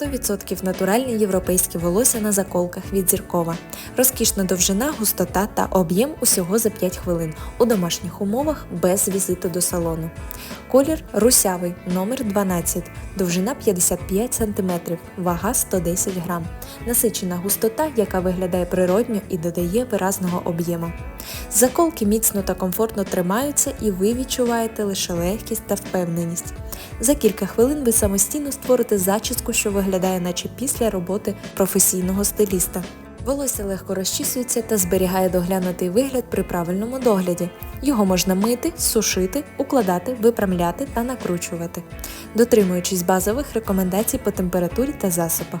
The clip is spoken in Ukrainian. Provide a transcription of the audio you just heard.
100% натуральні європейські волосся на заколках від зіркова. Розкішна довжина, густота та об'єм усього за 5 хвилин у домашніх умовах без візиту до салону. Колір русявий, номер 12, довжина 55 см, вага 110 грам. Насичена густота, яка виглядає природньо і додає виразного об'єму. Заколки міцно та комфортно тримаються і ви відчуваєте лише легкість та впевненість. За кілька хвилин ви самостійно створите зачіску, що виглядає наче після роботи професійного стиліста. Волосся легко розчісується та зберігає доглянутий вигляд при правильному догляді. Його можна мити, сушити, укладати, випрямляти та накручувати, дотримуючись базових рекомендацій по температурі та засобах.